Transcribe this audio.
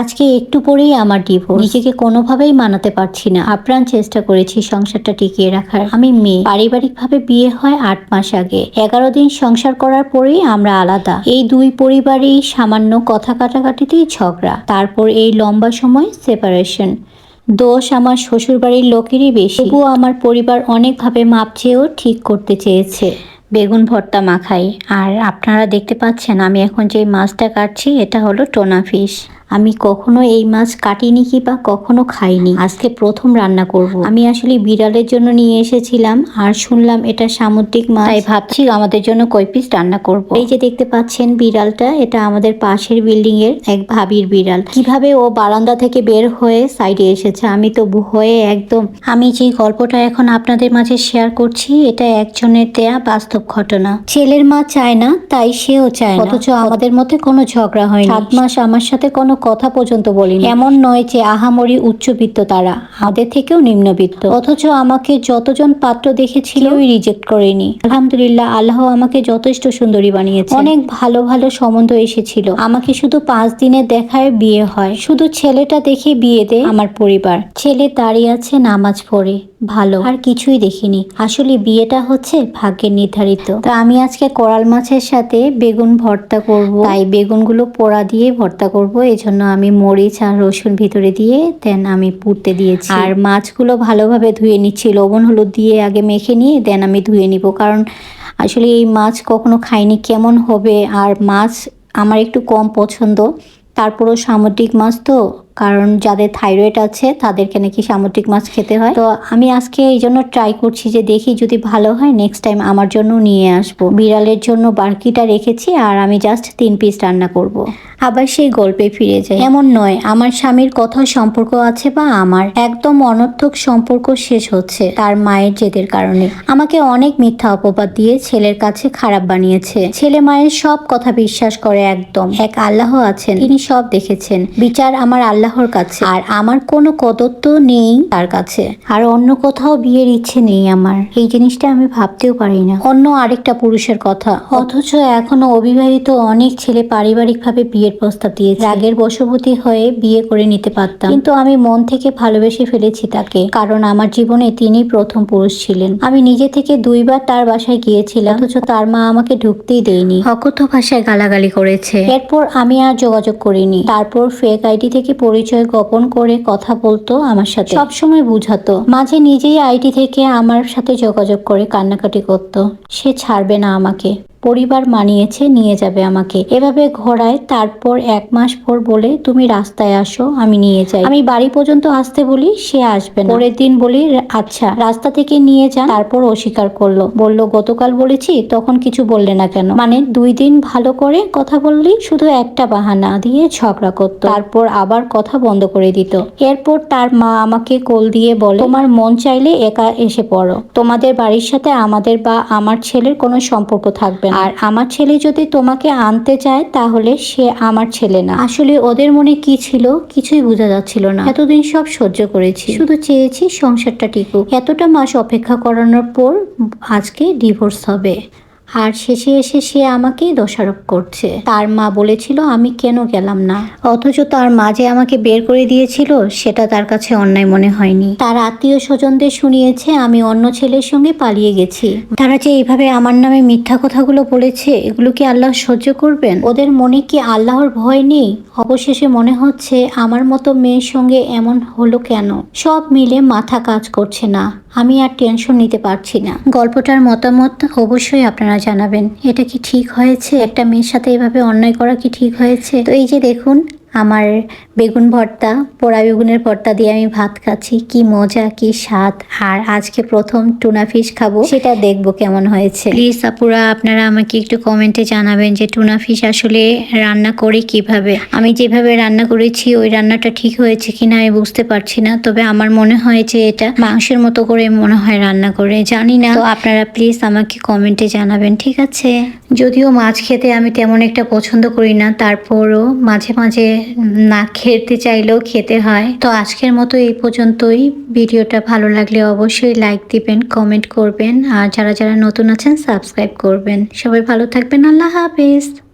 আজকে একটু পরেই আমার ডিভোর্স নিজেকে কোনোভাবেই মানাতে পারছি না। আপ্রাণ চেষ্টা করেছি সংসারটা টিকিয়ে রাখার। আমি মেয়ে। পারিবারিকভাবে বিয়ে হয় আট মাস আগে। এগারো দিন সংসার করার পরেই আমরা আলাদা। এই দুই পরিবারেই সামান্য কথা কাটাকাটিতেই ঝগড়া। তারপর এই লম্বা সময় সেপারেশন দোষ আমার শ্বশুরবাড়ির লোকেরই বেশি। তবুও আমার পরিবার অনেকভাবে মাপ চেয়েও ঠিক করতে চেয়েছে। বেগুন ভর্তা মাখাই। আর আপনারা দেখতে পাচ্ছেন, আমি এখন যে মাছটা কাটছি, এটা হলো টোনা ফিশ। আমি কখনো এই মাছ কাটিনি কি বা কখনো খাইনি। আজকে প্রথম রান্না করব। আমি আসলে বিড়ালের জন্য নিয়ে এসেছিলাম আর শুনলাম এটা সামুদ্রিক মাছ। তাই ভাবছি আমাদের জন্য কয় পিস রান্না করব। এই যে দেখতে পাচ্ছেন বিড়ালটা, এটা আমাদের পাশের বিল্ডিং এর এক ভাবির বিড়াল। কীভাবে ও বারান্দা থেকে বের হয়ে সাইডে এসেছে, আমি তো হয়ে একদম আমি যে গল্পটা এখন আপনাদের মাঝে শেয়ার করছি, এটা একজনের দেয়া বাস্তব ঘটনা। ছেলের মা চায় না, তাই সেও চায় অথচ আমাদের মধ্যে কোনো ঝগড়া হয়নি। সাত মাস আমার সাথে কোনো কথা পর্যন্ত বলিনি। এমন নয় যে আহামরি উচ্চবিত্ত তারা আমাদের থেকেও নিম্নবিত্ত। অথচ আমাকে যতজন পাত্র দেখেছিল রিজেক্ট করেনি। আলহামদুলিল্লাহ, আল্লাহ আমাকে যথেষ্ট সুন্দরী বানিয়েছে অনেক ভালো ভালো সম্বন্ধ এসেছিল। আমাকে শুধু পাঁচ দিনের দেখায় বিয়ে হয়। শুধু ছেলেটা দেখে বিয়ে দেয় আমার পরিবার। ছেলে দাঁড়িয়ে আছে নামাজ পড়ে। ভালো। আর কিছুই দেখিনি। আসলে বিয়েটা হচ্ছে ভাগ্যের নির্ধারিত। তা আমি আজকে কোরাল মাছের সাথে বেগুন ভর্তা করব। তাই বেগুনগুলো পোড়া দিয়ে ভর্তা করব। এই জন্য আমি মরিচ আর রসুন ভিতরে দিয়ে দেন আমি পুড়তে দিয়েছি। আর মাছগুলো ভালোভাবে ধুয়ে নিচ্ছি। লবণ হলুদ দিয়ে আগে মেখে নিয়ে দেন আমি ধুয়ে নিব। কারণ আসলে এই মাছ কখনো খাইনি, কেমন হবে? আর মাছ আমার একটু কম পছন্দ। তারপরও সামুদ্রিক মাছ তো কারণ যাদের থাইরয়েড আছে, তাদেরকে নাকি সামুদ্রিক মাছ খেতে হয় তো আমি আজকে এই জন্য ট্রাই করছি যে দেখি যদি ভালো হয় নেক্সট টাইম আমার জন্য নিয়ে আসব বিড়ালের জন্য বার্কিটা রেখেছি আর আমি জাস্ট তিন পিস রান্না করব। আবার সেই গল্পে ফিরে যায়। এমন নয়, আমার স্বামীর কোথাও সম্পর্ক আছে বা আমার। একদম অনর্থক সম্পর্ক শেষ হচ্ছে তার মায়ের জেদের কারণে। আমাকে অনেক মিথ্যা অপবাদ দিয়ে ছেলের কাছে খারাপ বানিয়েছে। ছেলে মায়ের সব কথা বিশ্বাস করে একদম। এক আল্লাহ আছেন, তিনি সব দেখেছেন। বিচার আমার আল্লাহর কাছে, আর আমার কোনো কদত্ব নেই তার কাছে। আর অন্য কোথাও বিয়ের ইচ্ছে নেই আমার। এই জিনিসটা আমি ভাবতেও পারি না। অন্য আরেকটা পুরুষের কথা। অথচ এখনও অবিবাহিত অনেক ছেলে পারিবারিকভাবে বিয়ের প্রস্তাব দিয়েছে। রাগের বশবর্তী হয়ে বিয়ে করে নিতে পারতাম। কিন্তু আমি মন থেকে ভালোবেসে ফেলেছি তাকে কারণ আমার জীবনে তিনি প্রথম পুরুষ ছিলেন। আমি নিজে থেকে দুইবার তার বাসায় গিয়েছিলাম অথচ তার মা আমাকে ঢুকতেই দেয়নি। অকথ্য ভাষায় গালাগালি করেছে। এরপর আমি আর যোগাযোগ করিনি। তারপর ফেক আইডি থেকে পরিচয় গোপন করে কথা বলতো আমার সাথে। সবসময় বুঝাতো। মাঝে নিজেই আইডি থেকে আমার সাথে যোগাযোগ করে কান্নাকাটি করতো। সে ছাড়বে না আমাকে। পরিবার মানিয়েছে, নিয়ে যাবে আমাকে। এভাবে ঘোরায় তারপর এক মাস পর বলে, তুমি রাস্তায় আসো, আমি নিয়ে যাই। আমি বাড়ি পর্যন্ত আসতে বলি, সে আসবে না। পরের দিন বলি আচ্ছা রাস্তা থেকে নিয়ে যান। তারপর অস্বীকার করল। বলল, গতকাল বলেছি, তখন কিছু বললে না কেন? মানে দুই দিন ভালো করে কথা বললি, শুধু একটা বাহানা দিয়ে ঝগড়া করতো। তারপর আবার কথা বন্ধ করে দিত। এরপর তার মা আমাকে কোল দিয়ে বলে, তোমার মন চাইলে একা এসে পড়ো। তোমাদের বাড়ির সাথে আমাদের বা আমার ছেলের কোনো সম্পর্ক থাকবে না। আর আমার ছেলে যদি তোমাকে আনতে চায়, তাহলে সে আমার ছেলে না। আসলে ওদের মনে কি ছিল কিছুই বোঝা যাচ্ছিল না। এতদিন সব সহ্য করেছি। শুধু চেয়েছি সংসারটা টিকুক। এতটা মাস অপেক্ষা করানোর পর আজকে ডিভোর্স হবে। আর শেষে এসে সে আমাকেই দোষারোপ করছে। তার মা বলেছিল, আমি কেন গেলাম না? অথচ তার মা যে আমাকে বের করে দিয়েছিল, সেটা তার কাছে অন্যায় মনে হয়নি। তার আত্মীয় স্বজনদের শুনিয়েছে, আমি অন্য ছেলের সঙ্গে পালিয়ে গেছি। তারা যে এইভাবে আমার নামে মিথ্যা কথাগুলো বলেছে, এগুলো কি আল্লাহ সহ্য করবেন? ওদের মনে কি আল্লাহর ভয় নেই? অবশেষে মনে হচ্ছে, আমার মতো মেয়ের সঙ্গে এমন হলো কেন? সব মিলে মাথা কাজ করছে না। আমি আর টেনশন নিতে পারছি না। গল্পটার মতামত অবশ্যই আপনারা জানাবেন। এটা কি ঠিক হয়েছে? একটা মেয়ের সাথে এভাবে অন্যায় করা কি ঠিক হয়েছে? তো এই যে দেখুন আমার বেগুন ভর্তা পোড়া বেগুনের ভর্তা দিয়ে আমি ভাত খাচ্ছি। কি মজা কি স্বাদ। আর আজকে প্রথম টুনা ফিশ খাব সেটা দেখব কেমন হয়েছে। প্লিজ আপুরা আপনারা আমাকে একটু কমেন্টে জানাবেন যে টুনা ফিশ আসলে রান্না করে কীভাবে। আমি যেভাবে রান্না করেছি ওই রান্নাটা ঠিক হয়েছে কিনা আমি বুঝতে পারছি না তবে আমার মনে হয় যে এটা মাংসের মতো করে মনে হয় রান্না করে জানি না। তো আপনারা প্লিজ আমাকে কমেন্টে জানাবেন ঠিক আছে? যদিও মাছ খেতে আমি তেমন একটা পছন্দ করি না তারপরও মাঝে মাঝে না খেতে চাইলেও খেতে হয়। তো আজকের মতো এই পর্যন্তই। ভিডিওটা ভালো লাগলে অবশ্যই লাইক দিবেন কমেন্ট করবেন। আর যারা যারা নতুন আছেন সাবস্ক্রাইব করবেন। সবাই ভালো থাকবেন। আল্লাহ হাফেজ।